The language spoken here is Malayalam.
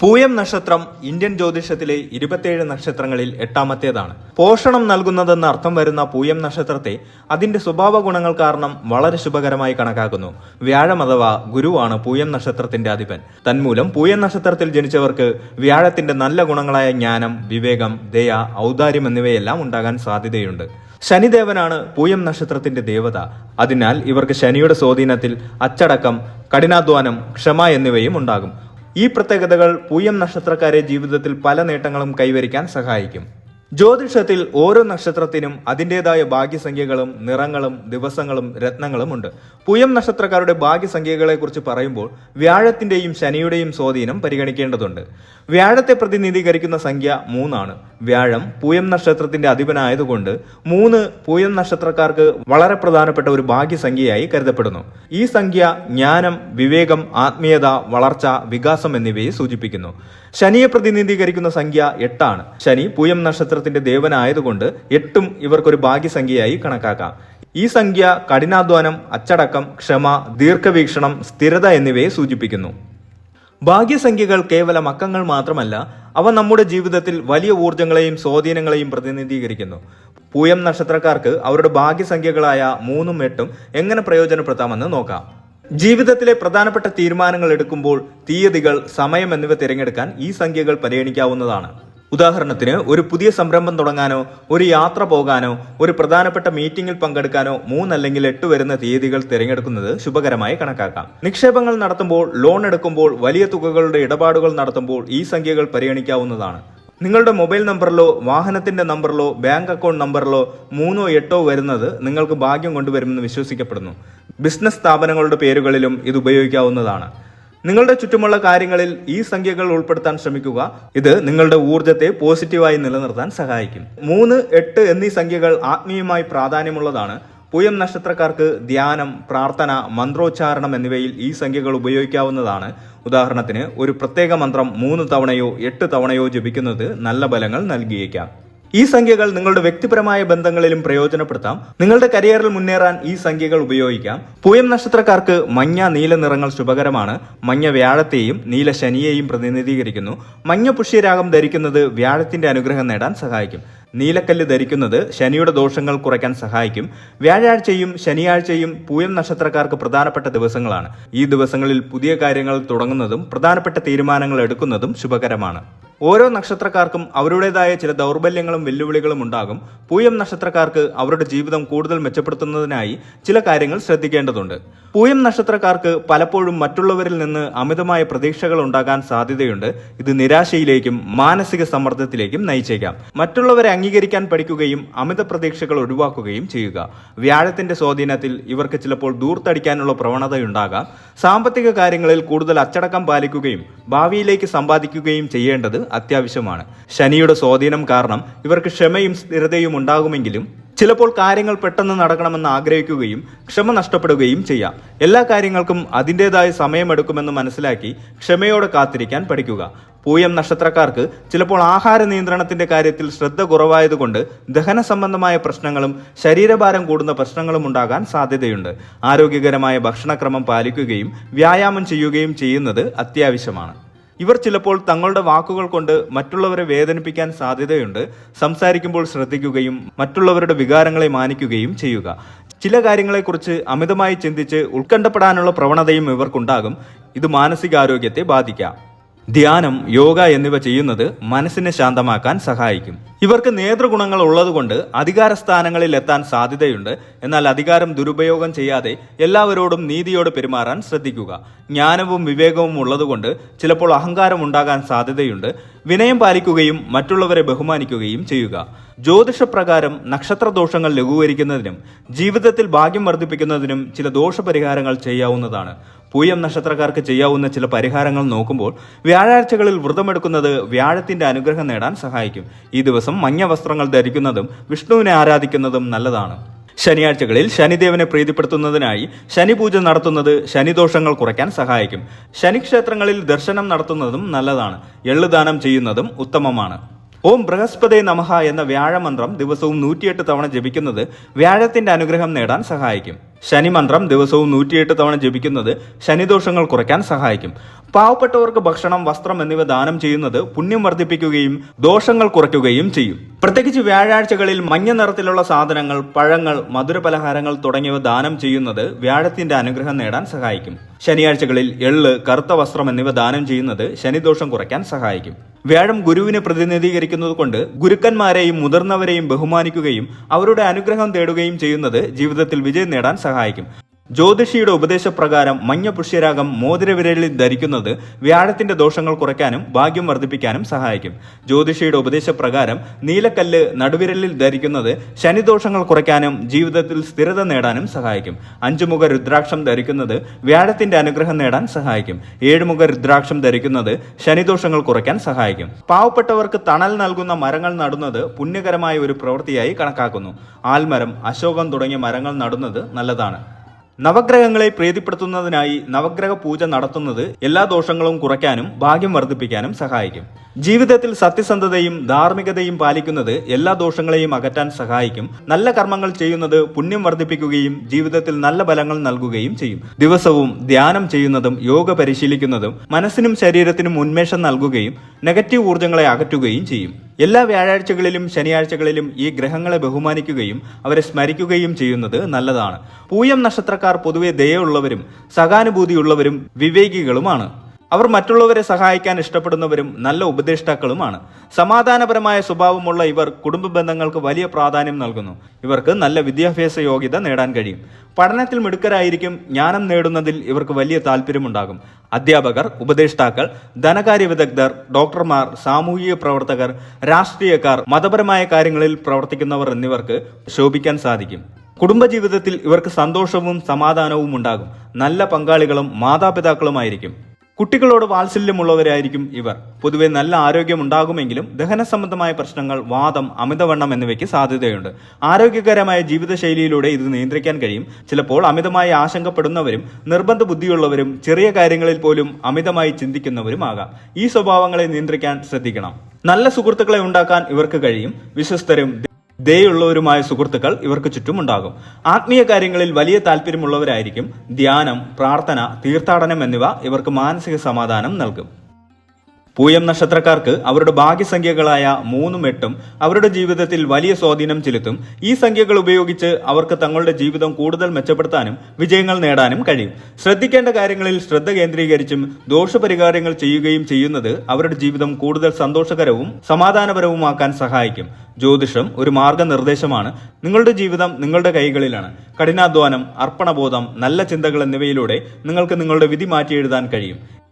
പൂയം നക്ഷത്രം ഇന്ത്യൻ ജ്യോതിഷത്തിലെ ഇരുപത്തിയേഴ് നക്ഷത്രങ്ങളിൽ എട്ടാമത്തേതാണ്. പോഷണം നൽകുന്നതെന്ന് അർത്ഥം വരുന്ന പൂയം നക്ഷത്രത്തെ അതിന്റെ സ്വഭാവ ഗുണങ്ങൾ കാരണം വളരെ ശുഭകരമായി കണക്കാക്കുന്നു. വ്യാഴം അഥവാ ഗുരുവാണ് പൂയം നക്ഷത്രത്തിന്റെ അധിപൻ. തന്മൂലം പൂയം നക്ഷത്രത്തിൽ ജനിച്ചവർക്ക് വ്യാഴത്തിന്റെ നല്ല ഗുണങ്ങളായ ജ്ഞാനം വിവേകം ദയ ഔദാര്യം എന്നിവയെല്ലാം ഉണ്ടാകാൻ സാധ്യതയുണ്ട്. ശനിദേവനാണ് പൂയം നക്ഷത്രത്തിന്റെ ദേവത. അതിനാൽ ഇവർക്ക് ശനിയുടെ സ്വാധീനത്തിൽ അച്ചടക്കം കഠിനാധ്വാനം ക്ഷമ എന്നിവയും ഉണ്ടാകും. ഈ പ്രത്യേകതകൾ പൂയം നക്ഷത്രക്കാരെ ജീവിതത്തിൽ പല നേട്ടങ്ങളും കൈവരിക്കാൻ സഹായിക്കും. ജ്യോതിഷത്തിൽ ഓരോ നക്ഷത്രത്തിനും അതിന്റെതായ ഭാഗ്യസംഖ്യകളും നിറങ്ങളും ദിവസങ്ങളും രത്നങ്ങളും ഉണ്ട്. പുയം നക്ഷത്രക്കാരുടെ ഭാഗ്യസംഖ്യകളെക്കുറിച്ച് പറയുമ്പോൾ വ്യാഴത്തിന്റെയും ശനിയുടെയും സ്വാധീനം പരിഗണിക്കേണ്ടതുണ്ട്. വ്യാഴത്തെ പ്രതിനിധീകരിക്കുന്ന സംഖ്യ മൂന്നാണ്. വ്യാഴം പൂയം നക്ഷത്രത്തിന്റെ അധിപനായതുകൊണ്ട് മൂന്ന് പൂയം നക്ഷത്രക്കാർക്ക് വളരെ പ്രധാനപ്പെട്ട ഒരു ഭാഗ്യസംഖ്യയായി കരുതപ്പെടുന്നു. ഈ സംഖ്യ ജ്ഞാനം വിവേകം ആത്മീയത വളർച്ച വികാസം എന്നിവയെ സൂചിപ്പിക്കുന്നു. ശനിയെ പ്രതിനിധീകരിക്കുന്ന സംഖ്യ എട്ടാണ്. ശനി പൂയം നക്ഷത്രത്തിന്റെ ദേവനായതുകൊണ്ട് എട്ടും ഇവർക്കൊരു ഭാഗ്യസംഖ്യയായി കണക്കാക്കാം. ഈ സംഖ്യ കഠിനാധ്വാനം അച്ചടക്കം ക്ഷമ ദീർഘവീക്ഷണം സ്ഥിരത എന്നിവയെ സൂചിപ്പിക്കുന്നു. ഭാഗ്യസംഖ്യകൾ കേവലം അക്കങ്ങൾ മാത്രമല്ല അവ നമ്മുടെ ജീവിതത്തിൽ വലിയ ഊർജങ്ങളെയും സ്വാധീനങ്ങളെയും പ്രതിനിധീകരിക്കുന്നു. പൂയം നക്ഷത്രക്കാർക്ക് അവരുടെ ഭാഗ്യസംഖ്യകളായ മൂന്നും എട്ടും എങ്ങനെ പ്രയോജനപ്പെടുത്താമെന്ന് നോക്കാം. ജീവിതത്തിലെ പ്രധാനപ്പെട്ട തീരുമാനങ്ങൾ എടുക്കുമ്പോൾ തീയതികൾ സമയം എന്നിവ തിരഞ്ഞെടുക്കാൻ ഈ സംഖ്യകൾ പരിഗണിക്കാവുന്നതാണ്. ഉദാഹരണത്തിന് ഒരു പുതിയ സംരംഭം തുടങ്ങാനോ ഒരു യാത്ര പോകാനോ ഒരു പ്രധാനപ്പെട്ട മീറ്റിംഗിൽ പങ്കെടുക്കാനോ മൂന്നല്ലെങ്കിൽ എട്ട് വരുന്ന തീയതികൾ തിരഞ്ഞെടുക്കുന്നത് ശുഭകരമായി കണക്കാക്കാം. നിക്ഷേപങ്ങൾ നടത്തുമ്പോൾ ലോൺ എടുക്കുമ്പോൾ വലിയ തുകകളുടെ ഇടപാടുകൾ നടത്തുമ്പോൾ ഈ സംഖ്യകൾ പരിഗണിക്കാവുന്നതാണ്. നിങ്ങളുടെ മൊബൈൽ നമ്പറിലോ വാഹനത്തിന്റെ നമ്പറിലോ ബാങ്ക് അക്കൗണ്ട് നമ്പറിലോ മൂന്നോ എട്ടോ വരുന്നത് നിങ്ങൾക്ക് ഭാഗ്യം കൊണ്ടുവരുമെന്ന് വിശ്വസിക്കപ്പെടുന്നു. ബിസിനസ് സ്ഥാപനങ്ങളുടെ പേരുകളിലും ഇത് ഉപയോഗിക്കാവുന്നതാണ്. നിങ്ങളുടെ ചുറ്റുമുള്ള കാര്യങ്ങളിൽ ഈ സംഖ്യകൾ ഉൾപ്പെടുത്താൻ ശ്രമിക്കുക. ഇത് നിങ്ങളുടെ ഊർജത്തെ പോസിറ്റീവായി നിലനിർത്താൻ സഹായിക്കും. മൂന്ന് എട്ട് എന്നീ സംഖ്യകൾ ആത്മീയമായി പ്രാധാന്യമുള്ളതാണ്. പൂയം നക്ഷത്രക്കാർക്ക് ധ്യാനം പ്രാർത്ഥന മന്ത്രോച്ചാരണം എന്നിവയിൽ ഈ സംഖ്യകൾ ഉപയോഗിക്കാവുന്നതാണ്. ഉദാഹരണത്തിന് ഒരു പ്രത്യേക മന്ത്രം മൂന്ന് തവണയോ എട്ട് തവണയോ ജപിക്കുന്നത് നല്ല ഫലങ്ങൾ നൽകിയേക്കാം. ഈ സംഖ്യകൾ നിങ്ങളുടെ വ്യക്തിപരമായ ബന്ധങ്ങളിലും പ്രയോജനപ്പെടുത്താം. നിങ്ങളുടെ കരിയറിൽ മുന്നേറാൻ ഈ സംഖ്യകൾ ഉപയോഗിക്കാം. പൂയം നക്ഷത്രക്കാർക്ക് മഞ്ഞ നീല നിറങ്ങൾ ശുഭകരമാണ്. മഞ്ഞ വ്യാഴത്തെയും നീല ശനിയെയും പ്രതിനിധീകരിക്കുന്നു. മഞ്ഞ പുഷ്യരാഗം ധരിക്കുന്നത് വ്യാഴത്തിന്റെ അനുഗ്രഹം നേടാൻ സഹായിക്കും. നീലക്കല്ല് ധരിക്കുന്നത് ശനിയുടെ ദോഷങ്ങൾ കുറയ്ക്കാൻ സഹായിക്കും. വ്യാഴാഴ്ചയും ശനിയാഴ്ചയും പൂയം നക്ഷത്രക്കാർക്ക് പ്രധാനപ്പെട്ട ദിവസങ്ങളാണ്. ഈ ദിവസങ്ങളിൽ പുതിയ കാര്യങ്ങൾ തുടങ്ങുന്നതും പ്രധാനപ്പെട്ട തീരുമാനങ്ങൾ എടുക്കുന്നതും ശുഭകരമാണ്. ഓരോ നക്ഷത്രക്കാർക്കും അവരുടേതായ ചില ദൗർബല്യങ്ങളും വെല്ലുവിളികളും ഉണ്ടാകും. പൂയം നക്ഷത്രക്കാർക്ക് അവരുടെ ജീവിതം കൂടുതൽ മെച്ചപ്പെടുത്തുന്നതിനായി ചില കാര്യങ്ങൾ ശ്രദ്ധിക്കേണ്ടതുണ്ട്. പൂയം നക്ഷത്രക്കാർക്ക് പലപ്പോഴും മറ്റുള്ളവരിൽ നിന്ന് അമിതമായ പ്രതീക്ഷകൾ ഉണ്ടാകാൻ സാധ്യതയുണ്ട്. ഇത് നിരാശയിലേക്കും മാനസിക സമ്മർദ്ദത്തിലേക്കും നയിച്ചേക്കാം. മറ്റുള്ളവരെ അംഗീകരിക്കാൻ പഠിക്കുകയും അമിത പ്രതീക്ഷകൾ ഒഴിവാക്കുകയും ചെയ്യുക. വ്യാഴത്തിന്റെ സ്വാധീനത്തിൽ ഇവർക്ക് ചിലപ്പോൾ ദൂർത്തടിക്കാനുള്ള പ്രവണതയുണ്ടാകാം. സാമ്പത്തിക കാര്യങ്ങളിൽ കൂടുതൽ അച്ചടക്കം പാലിക്കുകയും ഭാവിയിലേക്ക് സമ്പാദിക്കുകയും ചെയ്യേണ്ടത് അത്യാവശ്യമാണ്. ശനിയുടെ സ്വാധീനം കാരണം ഇവർക്ക് ക്ഷമയും സ്ഥിരതയും ഉണ്ടാകുമെങ്കിലും ചിലപ്പോൾ കാര്യങ്ങൾ പെട്ടെന്ന് നടക്കണമെന്ന് ആഗ്രഹിക്കുകയും ക്ഷമ നഷ്ടപ്പെടുകയും ചെയ്യാം. എല്ലാ കാര്യങ്ങൾക്കും അതിന്റെതായ സമയമെടുക്കുമെന്ന് മനസ്സിലാക്കി ക്ഷമയോടെ കാത്തിരിക്കാൻ പഠിക്കുക. പൂയം നക്ഷത്രക്കാർക്ക് ചിലപ്പോൾ ആഹാര നിയന്ത്രണത്തിന്റെ കാര്യത്തിൽ ശ്രദ്ധ കുറവായതുകൊണ്ട് ദഹന സംബന്ധമായ പ്രശ്നങ്ങളും ശരീരഭാരം കൂടുന്ന പ്രശ്നങ്ങളും ഉണ്ടാകാൻ സാധ്യതയുണ്ട്. ആരോഗ്യകരമായ ഭക്ഷണക്രമം പാലിക്കുകയും വ്യായാമം ചെയ്യുകയും ചെയ്യുന്നത് അത്യാവശ്യമാണ്. ഇവർ ചിലപ്പോൾ തങ്ങളുടെ വാക്കുകൾ കൊണ്ട് മറ്റുള്ളവരെ വേദനിപ്പിക്കാൻ സാധ്യതയുണ്ട്. സംസാരിക്കുമ്പോൾ ശ്രദ്ധിക്കുകയും മറ്റുള്ളവരുടെ വികാരങ്ങളെ മാനിക്കുകയും ചെയ്യുക. ചില കാര്യങ്ങളെക്കുറിച്ച് അമിതമായി ചിന്തിച്ച് ഉത്കണ്ഠപ്പെടാനുള്ള പ്രവണതയും ഇവർക്കുണ്ടാകും. ഇത് മാനസികാരോഗ്യത്തെ ബാധിക്കാം. ധ്യാനം യോഗ എന്നിവ ചെയ്യുന്നത് മനസ്സിനെ ശാന്തമാക്കാൻ സഹായിക്കും. ഇവർക്ക് നേതൃഗുണങ്ങൾ ഉള്ളതുകൊണ്ട് അധികാര സ്ഥാനങ്ങളിൽ എത്താൻ സാധ്യതയുണ്ട്. എന്നാൽ അധികാരം ദുരുപയോഗം ചെയ്യാതെ എല്ലാവരോടും നീതിയോട് പെരുമാറാൻ ശ്രദ്ധിക്കുക. ജ്ഞാനവും വിവേകവും ഉള്ളതുകൊണ്ട് ചിലപ്പോൾ അഹങ്കാരം ഉണ്ടാകാൻ സാധ്യതയുണ്ട്. വിനയം പാലിക്കുകയും മറ്റുള്ളവരെ ബഹുമാനിക്കുകയും ചെയ്യുക. ജ്യോതിഷപ്രകാരം നക്ഷത്രദോഷങ്ങൾ ലഘൂകരിക്കുന്നതിനും ജീവിതത്തിൽ ഭാഗ്യം വർദ്ധിപ്പിക്കുന്നതിനും ചില ദോഷപരിഹാരങ്ങൾ ചെയ്യാവുന്നതാണ്. പൂയം നക്ഷത്രക്കാർക്ക് ചെയ്യാവുന്ന ചില പരിഹാരങ്ങൾ നോക്കുമ്പോൾ വ്യാഴാഴ്ചകളിൽ വ്രതമെടുക്കുന്നത് വ്യാഴത്തിന്റെ അനുഗ്രഹം നേടാൻ സഹായിക്കും. ഈ ദിവസം മഞ്ഞ വസ്ത്രങ്ങൾ ധരിക്കുന്നതും വിഷ്ണുവിനെ ആരാധിക്കുന്നതും നല്ലതാണ്. ശനിയാഴ്ചകളിൽ ശനിദേവനെ പ്രീതിപ്പെടുത്തുന്നതിനായി ശനി പൂജ നടത്തുന്നത് ശനിദോഷങ്ങൾ കുറയ്ക്കാൻ സഹായിക്കും. ശനിക്ഷേത്രങ്ങളിൽ ദർശനം നടത്തുന്നതും നല്ലതാണ്. എള്ളുദാനം ചെയ്യുന്നതും ഉത്തമമാണ്. ഓം ബൃഹസ്പതേ നമഹ എന്ന വ്യാഴമന്ത്രം ദിവസവും നൂറ്റിയെട്ട് തവണ ജപിക്കുന്നത് വ്യാഴത്തിന്റെ അനുഗ്രഹം നേടാൻ സഹായിക്കും. ശനി മന്ത്രം ദിവസവും നൂറ്റിയെട്ട് തവണ ജപിക്കുന്നത് ശനിദോഷങ്ങൾ കുറയ്ക്കാൻ സഹായിക്കും. പാവപ്പെട്ടവർക്ക് ഭക്ഷണം വസ്ത്രം എന്നിവ ദാനം ചെയ്യുന്നത് പുണ്യം വർദ്ധിപ്പിക്കുകയും ദോഷങ്ങൾ കുറയ്ക്കുകയും ചെയ്യും. പ്രത്യേകിച്ച് വ്യാഴാഴ്ചകളിൽ മഞ്ഞ നിറത്തിലുള്ള സാധനങ്ങൾ പഴങ്ങൾ മധുരപലഹാരങ്ങൾ തുടങ്ങിയവ ദാനം ചെയ്യുന്നത് വ്യാഴത്തിന്റെ അനുഗ്രഹം നേടാൻ സഹായിക്കും. ശനിയാഴ്ചകളിൽ എള്ള് കറുത്ത വസ്ത്രം എന്നിവ ദാനം ചെയ്യുന്നത് ശനിദോഷം കുറയ്ക്കാൻ സഹായിക്കും. വ്യാഴം ഗുരുവിനെ പ്രതിനിധീകരിക്കുന്നത് കൊണ്ട് ഗുരുക്കന്മാരെയും മുതിർന്നവരെയും ബഹുമാനിക്കുകയും അവരുടെ അനുഗ്രഹം തേടുകയും ചെയ്യുന്നത് ജീവിതത്തിൽ വിജയം നേടാൻ സഹായിക്കും. ജ്യോതിഷിയുടെ ഉപദേശപ്രകാരം മഞ്ഞ പുഷ്യരാഗം മോതിരവിരലിൽ ധരിക്കുന്നത് വ്യാഴത്തിന്റെ ദോഷങ്ങൾ കുറയ്ക്കാനും ഭാഗ്യം വർദ്ധിപ്പിക്കാനും സഹായിക്കും. ജ്യോതിഷിയുടെ ഉപദേശപ്രകാരം നീലക്കല്ല് നടുവിരലിൽ ധരിക്കുന്നത് ശനിദോഷങ്ങൾ കുറയ്ക്കാനും ജീവിതത്തിൽ സ്ഥിരത നേടാനും സഹായിക്കും. അഞ്ചുമുഖ രുദ്രാക്ഷം ധരിക്കുന്നത് വ്യാഴത്തിന്റെ അനുഗ്രഹം നേടാൻ സഹായിക്കും. ഏഴുമുഖ രുദ്രാക്ഷം ധരിക്കുന്നത് ശനിദോഷങ്ങൾ കുറയ്ക്കാൻ സഹായിക്കും. പാവപ്പെട്ടവർക്ക് തണൽ നൽകുന്ന മരങ്ങൾ നടുന്നത് പുണ്യകരമായ ഒരു പ്രവൃത്തിയായി കണക്കാക്കുന്നു. ആൽമരം അശോകം തുടങ്ങിയ മരങ്ങൾ നടുന്നത് നല്ലതാണ്. നവഗ്രഹങ്ങളെ പ്രീതിപ്പെടുത്തുന്നതിനായി നവഗ്രഹ പൂജ നടത്തുന്നത് എല്ലാ ദോഷങ്ങളും കുറയ്ക്കാനും ഭാഗ്യം വർദ്ധിപ്പിക്കാനും സഹായിക്കും ജീവിതത്തിൽ സത്യസന്ധതയും ധാർമ്മികതയും പാലിക്കുന്നത് എല്ലാ ദോഷങ്ങളെയും അകറ്റാൻ സഹായിക്കും. നല്ല കർമ്മങ്ങൾ ചെയ്യുന്നത് പുണ്യം വർദ്ധിപ്പിക്കുകയും ജീവിതത്തിൽ നല്ല ഫലങ്ങൾ നൽകുകയും ചെയ്യും. ദിവസവും ധ്യാനം ചെയ്യുന്നതും യോഗ പരിശീലിക്കുന്നതും മനസ്സിനും ശരീരത്തിനും ഉന്മേഷം നൽകുകയും നെഗറ്റീവ് ഊർജങ്ങളെ അകറ്റുകയും ചെയ്യും. എല്ലാ വ്യാഴാഴ്ചകളിലും ശനിയാഴ്ചകളിലും ഈ ഗ്രഹങ്ങളെ ബഹുമാനിക്കുകയും അവരെ സ്മരിക്കുകയും ചെയ്യുന്നത് നല്ലതാണ്. പൂയം നക്ഷത്രക്കാർ പൊതുവെ ദയുള്ളവരും സഹാനുഭൂതിയുള്ളവരും വിവേകികളുമാണ്. അവർ മറ്റുള്ളവരെ സഹായിക്കാൻ ഇഷ്ടപ്പെടുന്നവരും നല്ല ഉപദേഷ്ടാക്കളുമാണ്. സമാധാനപരമായ സ്വഭാവമുള്ള ഇവർ കുടുംബ ബന്ധങ്ങൾക്ക് വലിയ പ്രാധാന്യം നൽകുന്നു. ഇവർക്ക് നല്ല വിദ്യാഭ്യാസ യോഗ്യത നേടാൻ കഴിയും. പഠനത്തിൽ മിടുക്കരായിരിക്കും ജ്ഞാനം നേടുന്നതിൽ ഇവർക്ക് വലിയ താല്പര്യമുണ്ടാകും. അധ്യാപകർ ഉപദേഷ്ടാക്കൾ ധനകാര്യ വിദഗ്ധർ ഡോക്ടർമാർ സാമൂഹിക പ്രവർത്തകർ രാഷ്ട്രീയക്കാർ മതപരമായ കാര്യങ്ങളിൽ പ്രവർത്തിക്കുന്നവർ എന്നിവർക്ക് ശോഭിക്കാൻ സാധിക്കും. കുടുംബജീവിതത്തിൽ ഇവർക്ക് സന്തോഷവും സമാധാനവും ഉണ്ടാകും. നല്ല പങ്കാളികളും മാതാപിതാക്കളുമായിരിക്കും. കുട്ടികളോട് വാത്സല്യമുള്ളവരായിരിക്കും ഇവർ. പൊതുവെ നല്ല ആരോഗ്യം ഉണ്ടാകുമെങ്കിലും ദഹന സംബന്ധമായ പ്രശ്നങ്ങൾ വാദം അമിതവണ്ണം എന്നിവയ്ക്ക് സാധ്യതയുണ്ട്. ആരോഗ്യകരമായ ജീവിതശൈലിയിലൂടെ ഇത് നിയന്ത്രിക്കാൻ കഴിയും. ചിലപ്പോൾ അമിതമായി ആശങ്കപ്പെടുന്നവരും നിർബന്ധ ബുദ്ധിയുള്ളവരും ചെറിയ കാര്യങ്ങളിൽ പോലും അമിതമായി ചിന്തിക്കുന്നവരുമാകാം ഈ സ്വഭാവങ്ങളെ നിയന്ത്രിക്കാൻ ശ്രദ്ധിക്കണം. നല്ല സുഹൃത്തുക്കളെ ഉണ്ടാക്കാൻ ഇവർക്ക് കഴിയും. വിശ്വസ്തരും ദയുള്ളവരുമായ സുഹൃത്തുക്കൾ ഇവർക്ക് ചുറ്റുമുണ്ടാകും. ആത്മീയ കാര്യങ്ങളിൽ വലിയ താല്പര്യമുള്ളവരായിരിക്കും ധ്യാനം പ്രാർത്ഥന തീർത്ഥാടനം എന്നിവ ഇവർക്ക് മാനസിക സമാധാനം നൽകും. പൂയം നക്ഷത്രക്കാർക്ക് അവരുടെ ഭാഗ്യസംഖ്യകളായ മൂന്നും എട്ടും അവരുടെ ജീവിതത്തിൽ വലിയ സ്വാധീനം ചെലുത്തും. ഈ സംഖ്യകൾ ഉപയോഗിച്ച് അവർക്ക് തങ്ങളുടെ ജീവിതം കൂടുതൽ മെച്ചപ്പെടുത്താനും വിജയങ്ങൾ നേടാനും കഴിയും. ശ്രദ്ധിക്കേണ്ട കാര്യങ്ങളിൽ ശ്രദ്ധ കേന്ദ്രീകരിച്ചും ദോഷപരിഹാരങ്ങൾ ചെയ്യുകയും ചെയ്യുന്നത് അവരുടെ ജീവിതം കൂടുതൽ സന്തോഷകരവും സമാധാനപരവുമാക്കാൻ സഹായിക്കും. ജ്യോതിഷം ഒരു മാർഗനിർദ്ദേശമാണ്. നിങ്ങളുടെ ജീവിതം നിങ്ങളുടെ കൈകളിലാണ്. കഠിനാധ്വാനം അർപ്പണബോധം നല്ല ചിന്തകൾ എന്നിവയിലൂടെ നിങ്ങൾക്ക് നിങ്ങളുടെ വിധി മാറ്റി എഴുതാൻ കഴിയും.